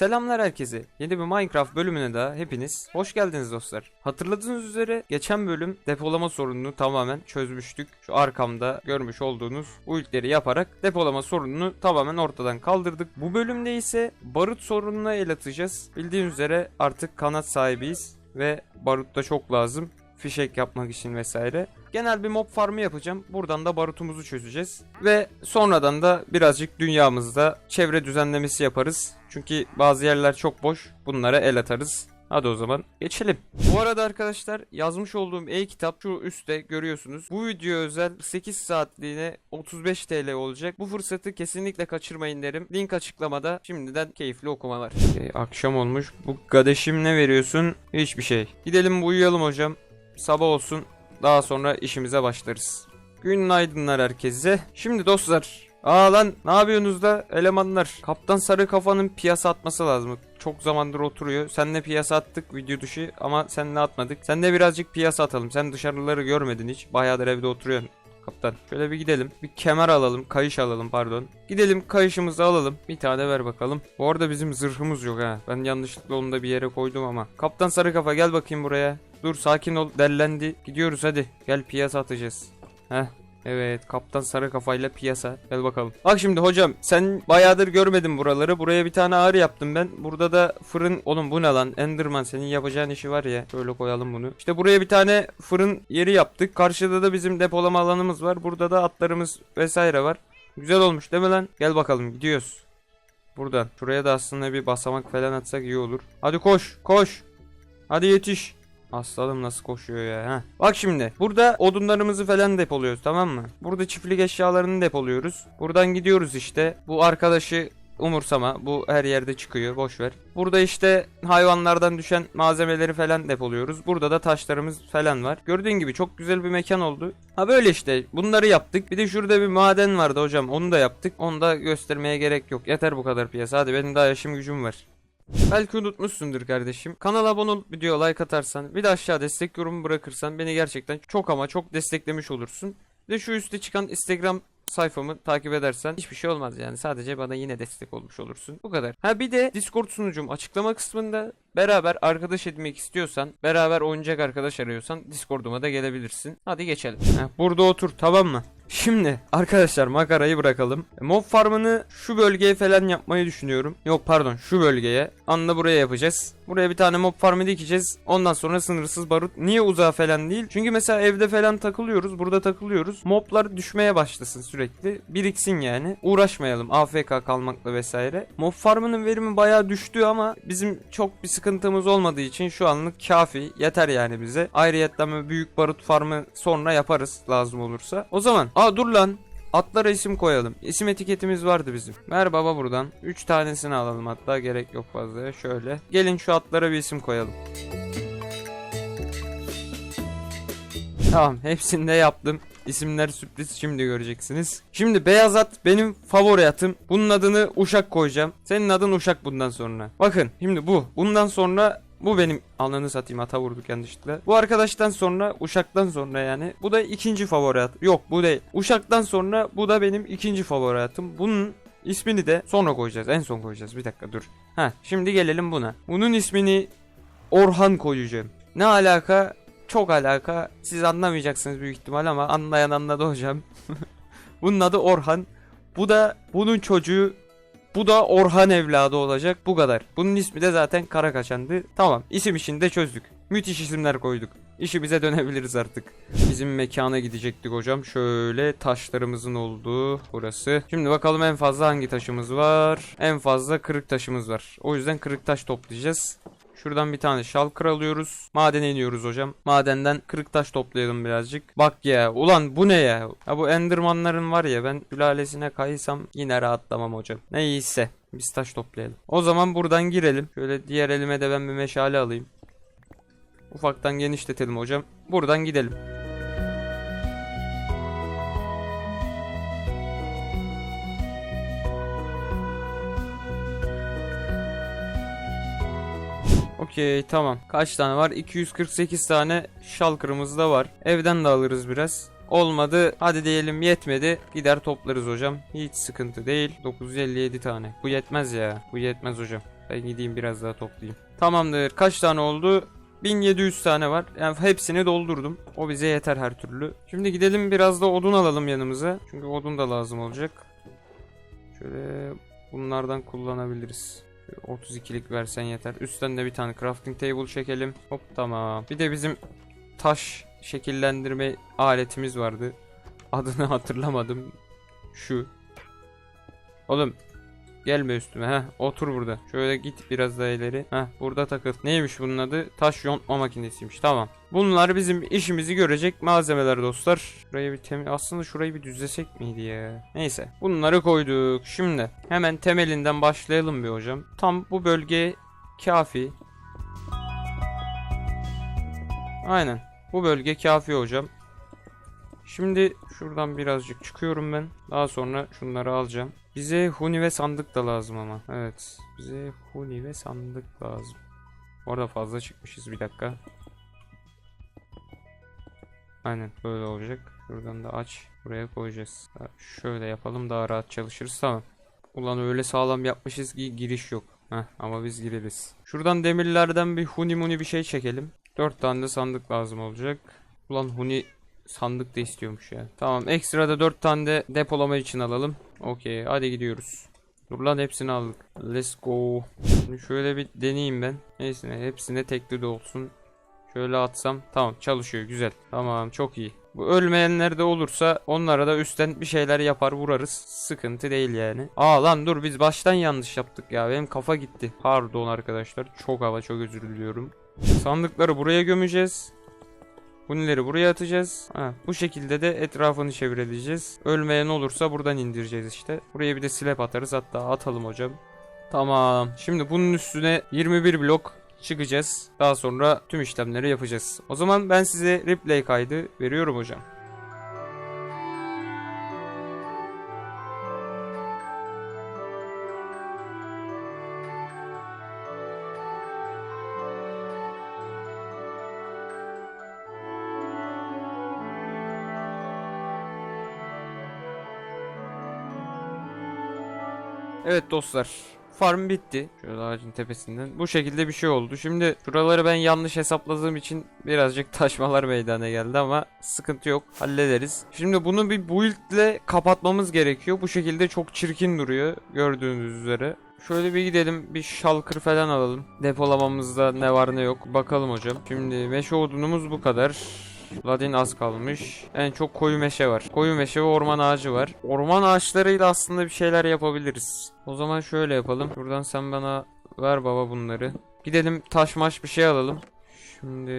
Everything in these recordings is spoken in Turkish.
Selamlar herkese. Yeni bir Minecraft bölümüne daha hepiniz hoş geldiniz dostlar. Hatırladığınız üzere geçen bölüm depolama sorununu tamamen çözmüştük. Şu arkamda görmüş olduğunuz build'leri yaparak depolama sorununu tamamen ortadan kaldırdık. Bu bölümde ise barut sorununa el atacağız. Bildiğiniz üzere artık kanat sahibiyiz ve barut da çok lazım. Fişek yapmak için vesaire. Genel bir mob farmı yapacağım. Buradan da barutumuzu çözeceğiz. Ve sonradan da birazcık dünyamızda çevre düzenlemesi yaparız. Çünkü bazı yerler çok boş. Bunlara el atarız. Hadi o zaman geçelim. Bu arada arkadaşlar yazmış olduğum e-kitap şu üstte görüyorsunuz. Bu video özel 8 saatliğine 35 TL olacak. Bu fırsatı kesinlikle kaçırmayın derim. Link açıklamada. Şimdiden keyifli okumalar. Ee, akşam olmuş. Bu gadeşim ne veriyorsun? Hiçbir şey. Gidelim uyuyalım hocam. Sabah olsun. Daha sonra işimize başlarız. Günaydınlar herkese. Şimdi dostlar. Aa lan ne yapıyorsunuz da elemanlar? Kaptan Sarı Kafa'nın piyasa atması lazım. Çok zamandır oturuyor. Senle piyasa attık video dışı ama senle atmadık. Senle birazcık piyasa atalım. Sen dışarıları görmedin hiç. Bayağıdır evde oturuyorsun. Kaptan. Şöyle bir gidelim. Bir kemer alalım. Kayış alalım pardon. Gidelim kayışımızı alalım. Bir tane ver bakalım. Bu arada bizim zırhımız yok ha. Ben yanlışlıkla onu da bir yere koydum ama. Kaptan Sarı Kafa gel bakayım buraya. Dur sakin ol. Dellendi. Gidiyoruz hadi. Gel piyasa atacağız. Heh. Evet kaptan sarı kafayla piyasa. Gel bakalım. Bak şimdi hocam sen bayağıdır görmedin buraları. Buraya bir tane ağrı yaptım ben. Burada da fırın. Oğlum bu ne lan? Enderman senin yapacağın işi var ya. Şöyle koyalım bunu. İşte buraya bir tane fırın yeri yaptık. Karşıda da bizim depolama alanımız var. Burada da atlarımız vesaire var. Güzel olmuş değil mi lan? Gel bakalım gidiyoruz. Buradan. Şuraya da aslında bir basamak falan atsak iyi olur. Hadi koş koş. Hadi yetiş. Aslanım nasıl koşuyor ya. Heh. Bak şimdi burada odunlarımızı falan depoluyoruz tamam mı? Burada çiftlik eşyalarını depoluyoruz. Buradan gidiyoruz işte. Bu arkadaşı umursama. Bu her yerde çıkıyor. Boş ver. Burada işte hayvanlardan düşen malzemeleri falan depoluyoruz. Burada da taşlarımız falan var. Gördüğün gibi çok güzel bir mekan oldu. Ha böyle işte. Bunları yaptık. Bir de şurada bir maden vardı hocam. Onu da yaptık. Onu da göstermeye gerek yok. Yeter bu kadar piyasa. Hadi benim daha yaşım gücüm var. Belki unutmuşsundur kardeşim. Kanala abone olup video like atarsan bir de aşağı destek yorumu bırakırsan beni gerçekten çok ama çok desteklemiş olursun. De şu üstte çıkan Instagram sayfamı takip edersen hiçbir şey olmaz yani. Sadece bana yine destek olmuş olursun. Bu kadar. Ha bir de Discord sunucum açıklama kısmında beraber arkadaş edinmek istiyorsan, beraber oynayacak arkadaş arıyorsan Discord'uma da gelebilirsin. Hadi geçelim. Ha, burada otur tamam mı? Şimdi arkadaşlar makarayı bırakalım. E, Mob farmını şu bölgeye falan yapmayı düşünüyorum. Yok pardon şu bölgeye. Anla buraya yapacağız. Buraya bir tane mob farmı dikeceğiz. Ondan sonra sınırsız barut. Niye uzağa falan değil? Çünkü mesela evde falan takılıyoruz. Burada takılıyoruz. Moblar düşmeye başlasın sürekli. Biriksin yani. Uğraşmayalım AFK kalmakla vesaire. Mob farmının verimi bayağı düştü ama bizim çok bir sıkıntımız olmadığı için şu anlık kafi. Yeter yani bize. Ayrıyetten büyük barut farmı sonra yaparız lazım olursa. O zaman aa dur lan. Atlara isim koyalım. İsim etiketimiz vardı bizim. Ver baba buradan. 3 tanesini alalım hatta gerek yok fazla. Şöyle. Gelin şu atlara bir isim koyalım. Tamam hepsini de yaptım. İsimler sürpriz şimdi göreceksiniz. Şimdi beyaz at benim favori atım. Bunun adını Uşak koyacağım. Senin adın Uşak bundan sonra. Bakın şimdi bu. Bundan sonra bu benim ananı satayım ata vurduk yanlışlıkla. Bu arkadaştan sonra Uşak'tan sonra yani. Bu da ikinci favori at. Yok bu değil. Uşak'tan sonra bu da benim ikinci favori atım. Bunun ismini de sonra koyacağız. En son koyacağız. Bir dakika dur. Ha şimdi gelelim buna. Bunun ismini Orhan koyacağım. Ne alaka? Çok alaka. Siz anlamayacaksınız büyük ihtimal ama anlayan anladı hocam. Bunun adı Orhan. Bu da bunun çocuğu bu da Orhan evladı olacak. Bu kadar. Bunun ismi de zaten Karakaçan'dı. Tamam. isim işini de çözdük. Müthiş isimler koyduk. İşimize dönebiliriz artık. Bizim mekana gidecektik hocam. Şöyle taşlarımızın olduğu burası. Şimdi bakalım en fazla hangi taşımız var. En fazla kırık taşımız var. O yüzden kırık taş toplayacağız. Şuradan bir tane şalkır alıyoruz. Madene iniyoruz hocam. Madenden kırık taş toplayalım birazcık. Bak ya ulan bu ne ya? Ya bu endermanların var ya ben sülalesine kaysam yine rahatlamam hocam. Neyse biz taş toplayalım. O zaman buradan girelim. Şöyle diğer elime de ben bir meşale alayım. Ufaktan genişletelim hocam. Buradan gidelim. Okey tamam. Kaç tane var? 248 tane şalkırımız da var. Evden de alırız biraz. Olmadı hadi diyelim yetmedi gider toplarız hocam. Hiç sıkıntı değil. 957 tane. Bu yetmez ya. Bu yetmez hocam. Ben gideyim biraz daha toplayayım. Tamamdır. Kaç tane oldu? 1700 tane var. Yani hepsini doldurdum. O bize yeter her türlü. Şimdi gidelim biraz da odun alalım yanımıza. Çünkü odun da lazım olacak. Şöyle bunlardan kullanabiliriz. Şöyle 32'lik versen yeter. Üstten de bir tane crafting table çekelim. Hop tamam. Bir de bizim taş şekillendirme aletimiz vardı. Adını hatırlamadım. Şu. Oğlum Gelme üstüme heh otur burada. Şöyle git biraz daha ileri. Heh burada takıl. Neymiş bunun adı? Taş yontma makinesiymiş. Tamam. Bunlar bizim işimizi görecek malzemeler dostlar. Şurayı bir temiz... Aslında şurayı bir düzlesek miydi ya? Neyse. Bunları koyduk. Şimdi hemen temelinden başlayalım bir hocam. Tam bu bölge kafi. Aynen. Bu bölge kafi hocam. Şimdi şuradan birazcık çıkıyorum ben. Daha sonra şunları alacağım. Bize huni ve sandık da lazım ama. Evet. Bize huni ve sandık lazım. Orada fazla çıkmışız bir dakika. Aynen böyle olacak. Şuradan da aç. Buraya koyacağız. Şöyle yapalım daha rahat çalışırız. Tamam. Ulan öyle sağlam yapmışız ki giriş yok. Heh, ama biz gireriz. Şuradan demirlerden bir huni muni bir şey çekelim. 4 tane de sandık lazım olacak. Ulan huni sandık da istiyormuş ya. Tamam ekstra da 4 tane de depolama için alalım. Okey hadi gidiyoruz. Dur lan hepsini aldık. Let's go. Şimdi şöyle bir deneyeyim ben. Neyse hepsine tekli de olsun. Şöyle atsam. Tamam çalışıyor güzel. Tamam çok iyi. Bu ölmeyenler de olursa onlara da üstten bir şeyler yapar vurarız. Sıkıntı değil yani. Aa lan dur biz baştan yanlış yaptık ya. Benim kafa gitti. Pardon arkadaşlar. Çok hava çok özür diliyorum. Sandıkları buraya gömeceğiz. Hunileri buraya atacağız. Ha, bu şekilde de etrafını çevireceğiz. Ölmeyen olursa buradan indireceğiz işte. Buraya bir de slap atarız. Hatta atalım hocam. Tamam. Şimdi bunun üstüne 21 blok çıkacağız. Daha sonra tüm işlemleri yapacağız. O zaman ben size replay kaydı veriyorum hocam. Evet dostlar. Farm bitti. Şöyle ağacın tepesinden. Bu şekilde bir şey oldu. Şimdi şuraları ben yanlış hesapladığım için birazcık taşmalar meydana geldi ama sıkıntı yok. Hallederiz. Şimdi bunu bir build ile kapatmamız gerekiyor. Bu şekilde çok çirkin duruyor. Gördüğünüz üzere. Şöyle bir gidelim bir şalkır falan alalım. Depolamamızda ne var ne yok. Bakalım hocam. Şimdi meşe odunumuz bu kadar. Ladin az kalmış. En çok koyu meşe var. Koyu meşe ve orman ağacı var. Orman ağaçlarıyla aslında bir şeyler yapabiliriz. O zaman şöyle yapalım. Buradan sen bana ver baba bunları. Gidelim taş maş bir şey alalım. Şimdi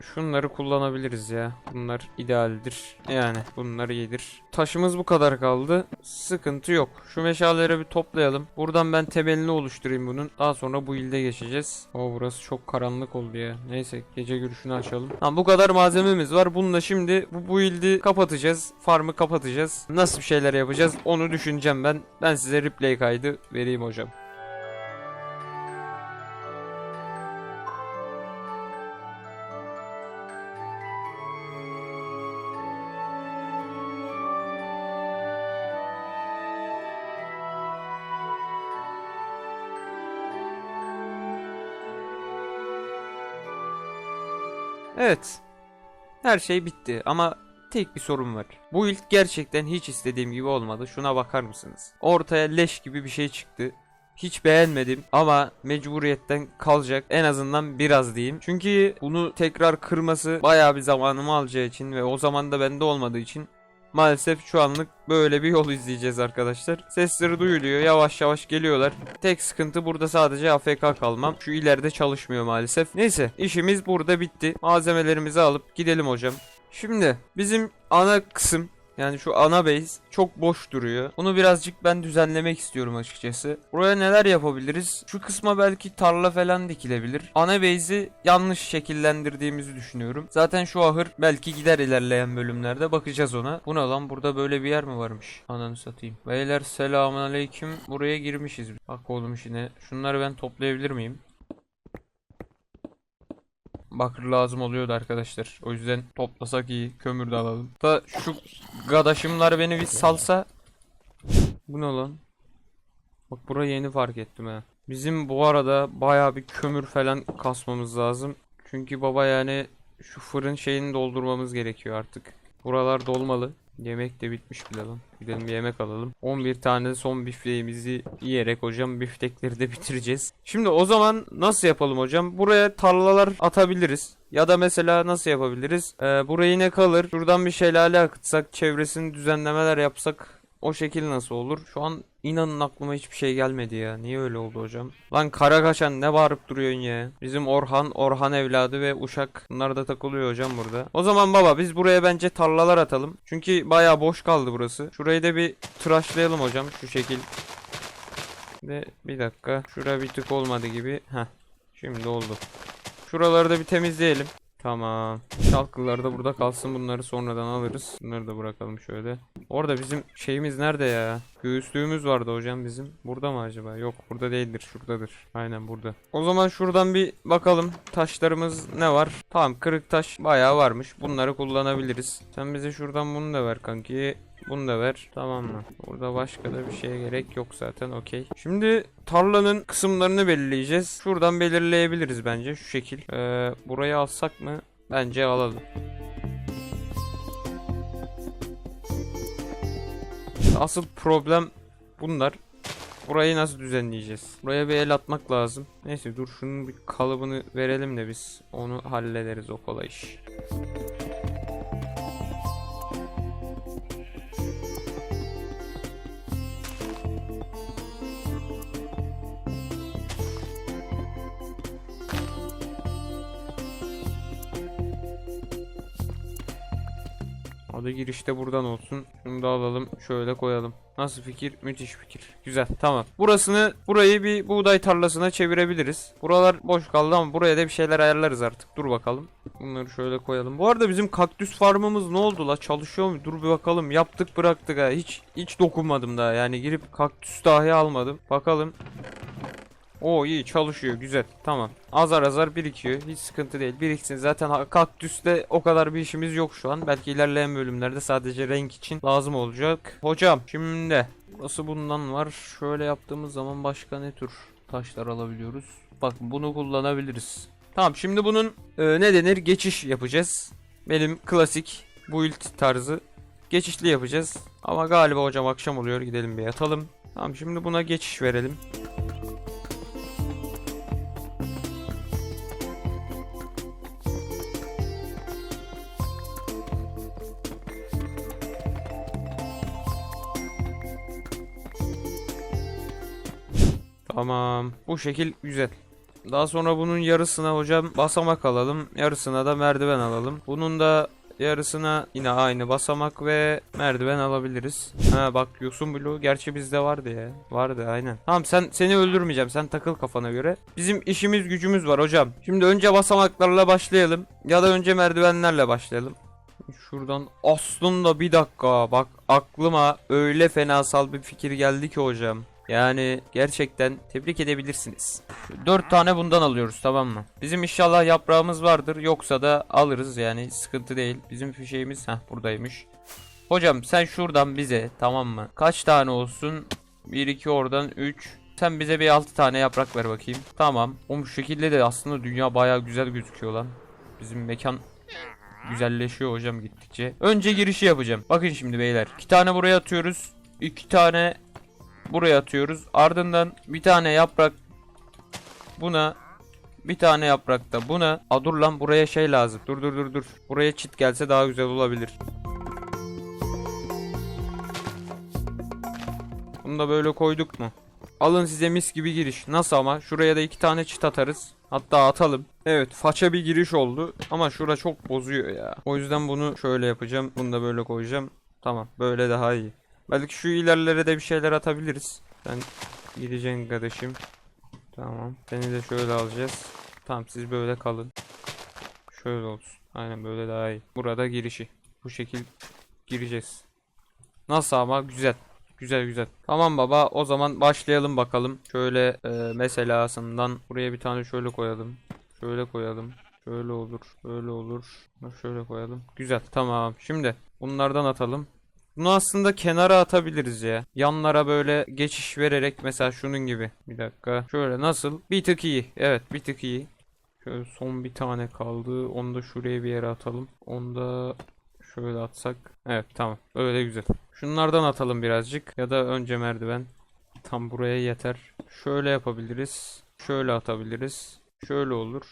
şunları kullanabiliriz ya. Bunlar idealdir. Yani bunlar iyidir. Taşımız bu kadar kaldı. Sıkıntı yok. Şu meşaleleri bir toplayalım. Buradan ben temelini oluşturayım bunun. Daha sonra bu ilde geçeceğiz. O burası çok karanlık oldu ya. Neyse gece görüşünü açalım. Tamam bu kadar malzememiz var. Bununla şimdi bu, bu ildi kapatacağız. Farmı kapatacağız. Nasıl bir şeyler yapacağız onu düşüneceğim ben. Ben size replay kaydı vereyim hocam. Evet. Her şey bitti ama tek bir sorun var. Bu ilk gerçekten hiç istediğim gibi olmadı. Şuna bakar mısınız? Ortaya leş gibi bir şey çıktı. Hiç beğenmedim ama mecburiyetten kalacak en azından biraz diyeyim. Çünkü bunu tekrar kırması bayağı bir zamanımı alacağı için ve o zaman da bende olmadığı için Maalesef şu anlık böyle bir yol izleyeceğiz arkadaşlar. Sesleri duyuluyor. Yavaş yavaş geliyorlar. Tek sıkıntı burada sadece AFK kalmam. Şu ileride çalışmıyor maalesef. Neyse işimiz burada bitti. Malzemelerimizi alıp gidelim hocam. Şimdi bizim ana kısım yani şu ana base çok boş duruyor. Bunu birazcık ben düzenlemek istiyorum açıkçası. Buraya neler yapabiliriz? Şu kısma belki tarla falan dikilebilir. Ana base'i yanlış şekillendirdiğimizi düşünüyorum. Zaten şu ahır belki gider ilerleyen bölümlerde bakacağız ona. Bu ne lan burada böyle bir yer mi varmış? Ananı satayım. Beyler selamun aleyküm. Buraya girmişiz. Bak oğlum işine. Şunları ben toplayabilir miyim? Bakır lazım oluyordu arkadaşlar. O yüzden toplasak iyi. Kömür de alalım. Da şu gadaşımlar beni bir salsa. Bu ne lan? Bak burayı yeni fark ettim ha. Bizim bu arada baya bir kömür falan kasmamız lazım. Çünkü baba yani şu fırın şeyini doldurmamız gerekiyor artık. Buralar dolmalı. Yemek de bitmiş bile lan. Gidelim bir yemek alalım. 11 tane son bifteğimizi yiyerek hocam biftekleri de bitireceğiz. Şimdi o zaman nasıl yapalım hocam? Buraya tarlalar atabiliriz. Ya da mesela nasıl yapabiliriz? Ee, burayı ne kalır? Şuradan bir şelale akıtsak, çevresini düzenlemeler yapsak o şekil nasıl olur? Şu an inanın aklıma hiçbir şey gelmedi ya. Niye öyle oldu hocam? Lan kara kaşan ne bağırıp duruyorsun ya? Bizim Orhan, Orhan evladı ve Uşak bunlar da takılıyor hocam burada. O zaman baba biz buraya bence tarlalar atalım. Çünkü bayağı boş kaldı burası. Şurayı da bir tıraşlayalım hocam şu şekil. Ve bir dakika. Şura bir tık olmadı gibi. Heh. Şimdi oldu. Şuraları da bir temizleyelim. Tamam. Çalkılar da burada kalsın. Bunları sonradan alırız. Bunları da bırakalım şöyle. Orada bizim şeyimiz nerede ya? Göğüslüğümüz vardı hocam bizim. Burada mı acaba? Yok burada değildir. Şuradadır. Aynen burada. O zaman şuradan bir bakalım. Taşlarımız ne var? Tamam kırık taş bayağı varmış. Bunları kullanabiliriz. Sen bize şuradan bunu da ver kanki. Bunu da ver. Tamam mı? Burada başka da bir şeye gerek yok zaten. Okey. Şimdi tarlanın kısımlarını belirleyeceğiz. Şuradan belirleyebiliriz bence. Şu şekil. Ee, burayı alsak mı? Bence alalım. Asıl problem bunlar. Burayı nasıl düzenleyeceğiz? Buraya bir el atmak lazım. Neyse dur şunun bir kalıbını verelim de biz onu hallederiz o kolay iş. Hadi girişte buradan olsun. Şunu da alalım. Şöyle koyalım. Nasıl fikir? Müthiş fikir. Güzel. Tamam. Burasını burayı bir buğday tarlasına çevirebiliriz. Buralar boş kaldı ama buraya da bir şeyler ayarlarız artık. Dur bakalım. Bunları şöyle koyalım. Bu arada bizim kaktüs farmımız ne oldu la? Çalışıyor mu? Dur bir bakalım. Yaptık bıraktık ha. Hiç hiç dokunmadım daha. Yani girip kaktüs dahi almadım. Bakalım. Oo iyi çalışıyor güzel tamam. Azar azar birikiyor hiç sıkıntı değil biriksin. Zaten kaktüste o kadar bir işimiz yok şu an. Belki ilerleyen bölümlerde sadece renk için lazım olacak. Hocam şimdi nasıl bundan var? Şöyle yaptığımız zaman başka ne tür taşlar alabiliyoruz? Bak bunu kullanabiliriz. Tamam şimdi bunun e, ne denir? Geçiş yapacağız. Benim klasik build tarzı. Geçişli yapacağız. Ama galiba hocam akşam oluyor gidelim bir yatalım. Tamam şimdi buna geçiş verelim Tamam. Bu şekil güzel. Daha sonra bunun yarısına hocam basamak alalım. Yarısına da merdiven alalım. Bunun da yarısına yine aynı basamak ve merdiven alabiliriz. Ha bak yosun bloğu gerçi bizde vardı ya. Vardı aynen. Tamam sen seni öldürmeyeceğim. Sen takıl kafana göre. Bizim işimiz gücümüz var hocam. Şimdi önce basamaklarla başlayalım. Ya da önce merdivenlerle başlayalım. Şuradan aslında bir dakika bak aklıma öyle fenasal bir fikir geldi ki hocam. Yani gerçekten tebrik edebilirsiniz. 4 tane bundan alıyoruz tamam mı? Bizim inşallah yaprağımız vardır yoksa da alırız yani sıkıntı değil. Bizim fişeğimiz heh buradaymış. Hocam sen şuradan bize tamam mı? Kaç tane olsun? 1 2 oradan 3 sen bize bir 6 tane yaprak ver bakayım. Tamam. O şekilde de aslında dünya baya güzel gözüküyor lan. Bizim mekan güzelleşiyor hocam gittikçe. Önce girişi yapacağım. Bakın şimdi beyler. 2 tane buraya atıyoruz. 2 tane buraya atıyoruz. Ardından bir tane yaprak buna bir tane yaprak da buna. A dur lan buraya şey lazım. Dur dur dur dur. Buraya çit gelse daha güzel olabilir. Bunu da böyle koyduk mu? Alın size mis gibi giriş. Nasıl ama? Şuraya da iki tane çit atarız. Hatta atalım. Evet faça bir giriş oldu. Ama şura çok bozuyor ya. O yüzden bunu şöyle yapacağım. Bunu da böyle koyacağım. Tamam böyle daha iyi. Belki şu ilerlere de bir şeyler atabiliriz. Sen gideceksin kardeşim. Tamam. Seni de şöyle alacağız. Tamam siz böyle kalın. Şöyle olsun. Aynen böyle daha iyi. Burada girişi. Bu şekil gireceğiz. Nasıl ama güzel. Güzel güzel. Tamam baba o zaman başlayalım bakalım. Şöyle e, meselasından buraya bir tane şöyle koyalım. Şöyle koyalım. Şöyle olur. Böyle olur. Şöyle koyalım. Güzel tamam. Şimdi bunlardan atalım. Bunu aslında kenara atabiliriz ya. Yanlara böyle geçiş vererek mesela şunun gibi. Bir dakika. Şöyle nasıl? Bir tık iyi. Evet bir tık iyi. Şöyle son bir tane kaldı. Onu da şuraya bir yere atalım. Onu da şöyle atsak. Evet tamam. Öyle güzel. Şunlardan atalım birazcık. Ya da önce merdiven. Tam buraya yeter. Şöyle yapabiliriz. Şöyle atabiliriz. Şöyle olur.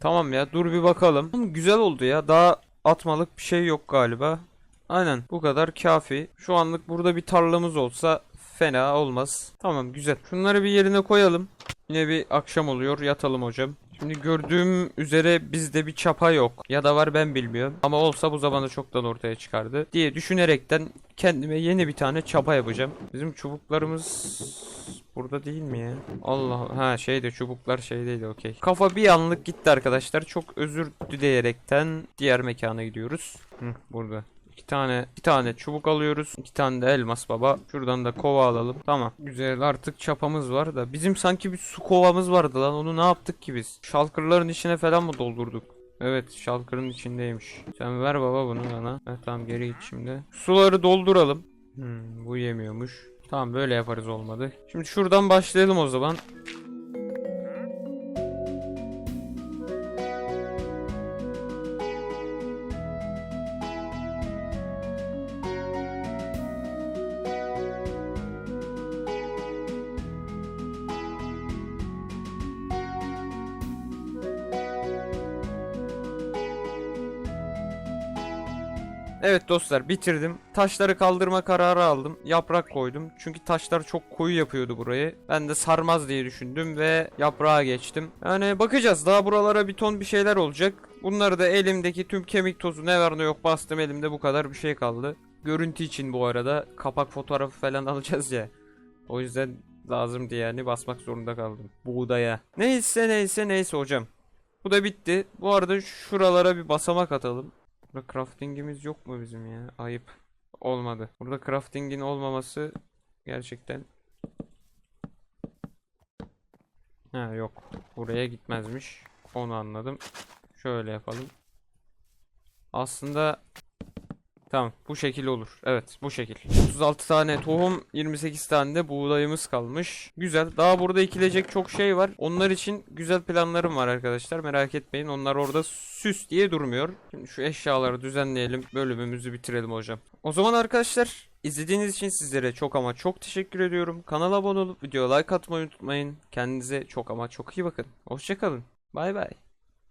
Tamam ya dur bir bakalım. Güzel oldu ya. Daha atmalık bir şey yok galiba. Aynen bu kadar kafi. Şu anlık burada bir tarlamız olsa fena olmaz. Tamam güzel. Şunları bir yerine koyalım. Yine bir akşam oluyor. Yatalım hocam. Şimdi gördüğüm üzere bizde bir çapa yok. Ya da var ben bilmiyorum. Ama olsa bu zamanda çoktan ortaya çıkardı. Diye düşünerekten kendime yeni bir tane çapa yapacağım. Bizim çubuklarımız burada değil mi ya? Allah ha şeyde çubuklar şeydeydi okey. Kafa bir anlık gitti arkadaşlar. Çok özür dileyerekten diğer mekana gidiyoruz. Hı, burada. İki tane, bir tane çubuk alıyoruz. iki tane de elmas baba. Şuradan da kova alalım. Tamam. Güzel artık çapamız var da. Bizim sanki bir su kovamız vardı lan. Onu ne yaptık ki biz? Şalkırların içine falan mı doldurduk? Evet şalkırın içindeymiş. Sen ver baba bunu bana. Evet, tamam geri git şimdi. Suları dolduralım. Hmm, bu yemiyormuş. Tamam böyle yaparız olmadı. Şimdi şuradan başlayalım o zaman. Evet dostlar bitirdim. Taşları kaldırma kararı aldım. Yaprak koydum. Çünkü taşlar çok koyu yapıyordu burayı. Ben de sarmaz diye düşündüm ve yaprağa geçtim. Yani bakacağız. Daha buralara bir ton bir şeyler olacak. Bunları da elimdeki tüm kemik tozu ne var ne yok bastım elimde bu kadar bir şey kaldı. Görüntü için bu arada kapak fotoğrafı falan alacağız ya. O yüzden lazımdı yani basmak zorunda kaldım. Buğdaya. Neyse neyse neyse hocam. Bu da bitti. Bu arada şuralara bir basamak atalım. Burada craftingimiz yok mu bizim ya? Ayıp. Olmadı. Burada craftingin olmaması gerçekten Ha yok. Buraya gitmezmiş. Onu anladım. Şöyle yapalım. Aslında Tamam bu şekil olur. Evet bu şekil. 36 tane tohum 28 tane de buğdayımız kalmış. Güzel. Daha burada ekilecek çok şey var. Onlar için güzel planlarım var arkadaşlar. Merak etmeyin. Onlar orada süs diye durmuyor. Şimdi şu eşyaları düzenleyelim. Bölümümüzü bitirelim hocam. O zaman arkadaşlar izlediğiniz için sizlere çok ama çok teşekkür ediyorum. Kanala abone olup videoya like atmayı unutmayın. Kendinize çok ama çok iyi bakın. Hoşçakalın. Bay bay.